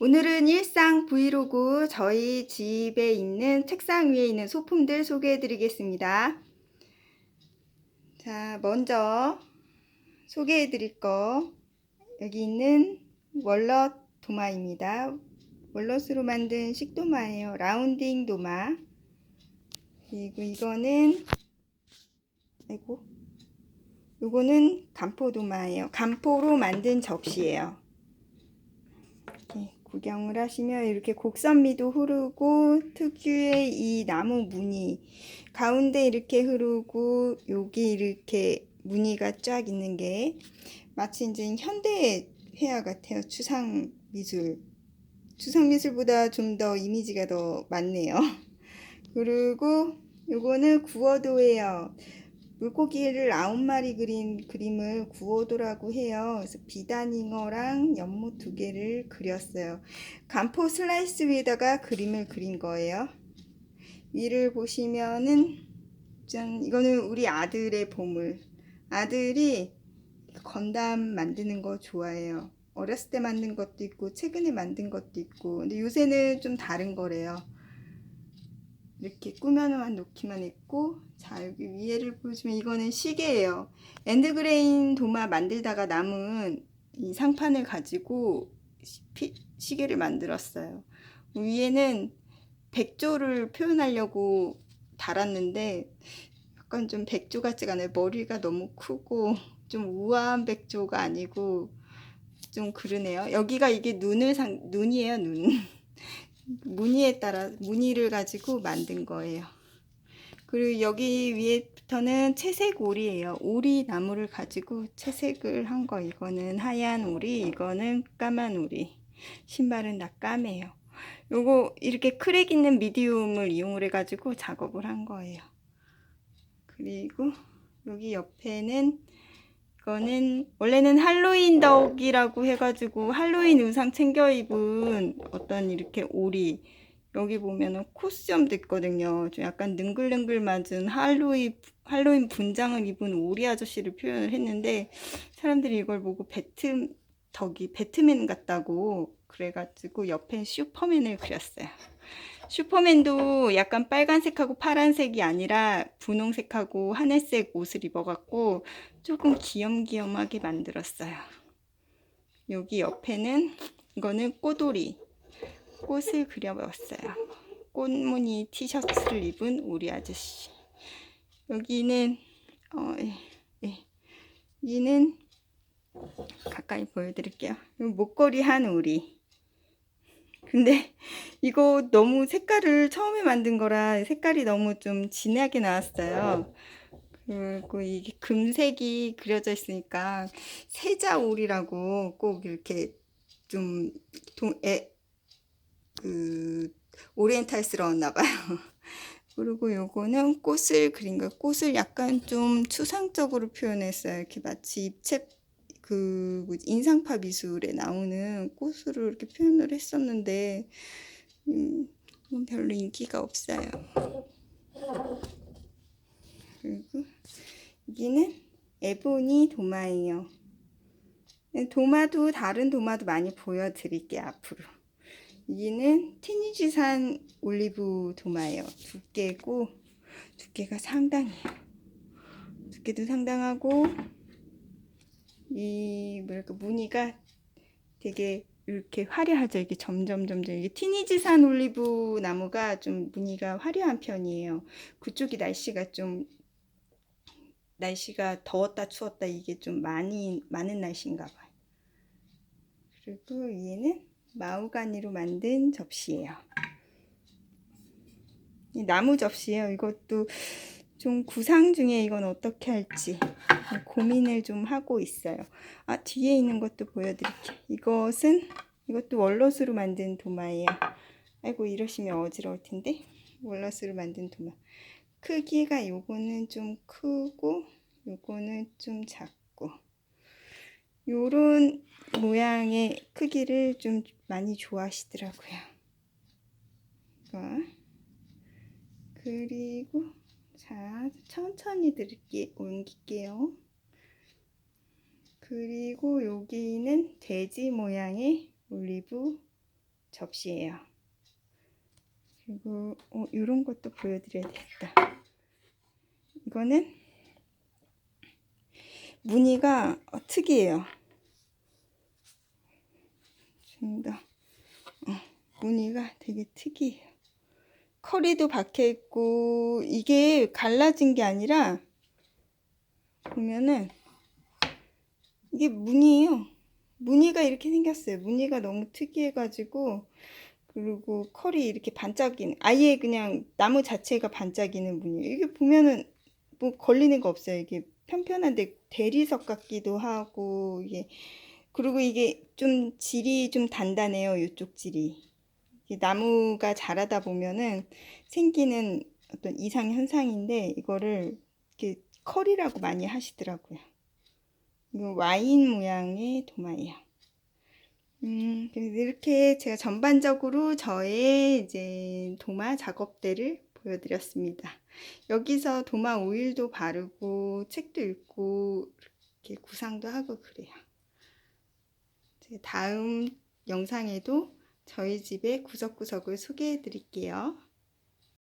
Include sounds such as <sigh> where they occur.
오늘은 일상 브이로그 저희 집에 있는 책상 위에 있는 소품들 소개해 드리겠습니다. 자, 먼저 소개해 드릴 거 여기 있는 월넛 도마입니다. 월넛으로 만든 식도마예요. 라운딩 도마. 그리고 이거는 아이고 요거는 간포 도마예요. 간포로 만든 접시예요. 구경을 하시면 이렇게 곡선미도 흐르고 특유의 이 나무 무늬 가운데 이렇게 흐르고 여기 이렇게 무늬가 쫙 있는 게 마치 이제 현대 회화 같아요. 추상 미술. 추상 미술보다 좀 더 이미지가 더 많네요. <laughs> 그리고 요거는 구워도예요. 물고기를 아홉 마리 그린 그림을 구워도라고 해요. 그래서 비단잉어랑 연못 두 개를 그렸어요. 간포 슬라이스 위에다가 그림을 그린 거예요. 위를 보시면은 짠 이거는 우리 아들의 보물. 아들이 건담 만드는 거 좋아해요. 어렸을 때 만든 것도 있고 최근에 만든 것도 있고 근데 요새는 좀 다른 거래요. 이렇게 꾸며만 놓기만 했고 자 여기 위에를 보시면 이거는 시계예요. 엔드그레인 도마 만들다가 남은 이 상판을 가지고 시, 시계를 만들었어요. 위에는 백조를 표현하려고 달았는데 약간 좀 백조 같지가 않아요. 머리가 너무 크고 좀 우아한 백조가 아니고 좀 그러네요. 여기가 이게 눈을 상 눈이에요 눈 무늬에 따라 무늬를 가지고 만든 거예요. 그리고 여기 위에부터는 채색 오리예요. 오리 나무를 가지고 채색을 한 거. 이거는 하얀 오리, 이거는 까만 오리. 신발은 다 까매요. 요거 이렇게 크랙 있는 미디움을 이용을 해가지고 작업을 한 거예요. 그리고 여기 옆에는 이거는 원래는 할로윈 덕이라고 해가지고 할로윈 의상 챙겨 입은 어떤 이렇게 오리 여기 보면은 코스염도 있거든요. 좀 약간 능글능글 맞은 할로윈 할로윈 분장을 입은 오리 아저씨를 표현을 했는데 사람들이 이걸 보고 배트 덕이 배트맨 같다고 그래가지고 옆에 슈퍼맨을 그렸어요. 슈퍼맨도 약간 빨간색하고 파란색이 아니라 분홍색하고 하늘색 옷을 입어갖고 조금 귀염귀염하게 만들었어요. 여기 옆에는 이거는 꼬돌이 꽃을 그려봤어요. 꽃무늬 티셔츠를 입은 우리 아저씨. 여기는 어, 예, 예. 여기는 가까이 보여드릴게요. 목걸이 한 우리. 근데 <laughs> 이거 너무 색깔을 처음에 만든 거라 색깔이 너무 좀 진하게 나왔어요. 그리고 이게 금색이 그려져 있으니까 세자올이라고 꼭 이렇게 좀 동, 에, 그 오리엔탈스러웠나 봐요. <laughs> 그리고 요거는 꽃을 그린 거 꽃을 약간 좀 추상적으로 표현했어요. 이렇게 마치 입체 그 인상파 미술에 나오는 꽃으로 이렇게 표현을 했었는데 음, 별로 인기가 없어요. 그리고 여기는 에보니 도마예요. 네, 도마도 다른 도마도 많이 보여드릴게요 앞으로. 여기는 티니지산 올리브 도마예요. 두께고 두께가 상당해요. 두께도 상당하고 이 뭐랄까 무늬가 되게 이렇게 화려하죠. 이게 점점 점점 이게 티니지산 올리브 나무가 좀 무늬가 화려한 편이에요. 그쪽이 날씨가 좀 날씨가 더웠다 추웠다 이게 좀 많이 많은 날씨인가 봐요. 그리고 위에는 마우가니로 만든 접시예요. 이 나무 접시예요. 이것도 좀 구상 중에 이건 어떻게 할지 고민을 좀 하고 있어요. 아, 뒤에 있는 것도 보여드릴게요. 이것은, 이것도 월넛으로 만든 도마예요. 아이고, 이러시면 어지러울 텐데. 월넛으로 만든 도마. 크기가 요거는 좀 크고, 요거는 좀 작고. 요런 모양의 크기를 좀 많이 좋아하시더라고요. 그리고 자, 천천히 들게 옮길게요. 그리고 여기는 돼지 모양의 올리브 접시예요. 그리고 어, 이런 것도 보여드려야 되겠다. 이거는 무늬가 어, 특이해요. 좀 더, 어, 무늬가 되게 특이해요. 커리도 박혀 있고 이게 갈라진 게 아니라 보면은 이게 무늬예요. 무늬가 이렇게 생겼어요. 무늬가 너무 특이해가지고 그리고 컬이 이렇게 반짝이는 아예 그냥 나무 자체가 반짝이는 무늬. 이게 보면은 뭐 걸리는 거 없어요. 이게 편편한데 대리석 같기도 하고 이게 그리고 이게 좀 질이 좀 단단해요. 이쪽 질이. 나무가 자라다 보면은 생기는 어떤 이상 현상인데 이거를 이렇게 컬이라고 많이 하시더라고요. 이거 와인 모양의 도마예요. 음, 이렇게 제가 전반적으로 저의 이제 도마 작업대를 보여드렸습니다. 여기서 도마 오일도 바르고 책도 읽고 이렇게 구상도 하고 그래요. 제 다음 영상에도 저희 집의 구석구석을 소개해 드릴게요.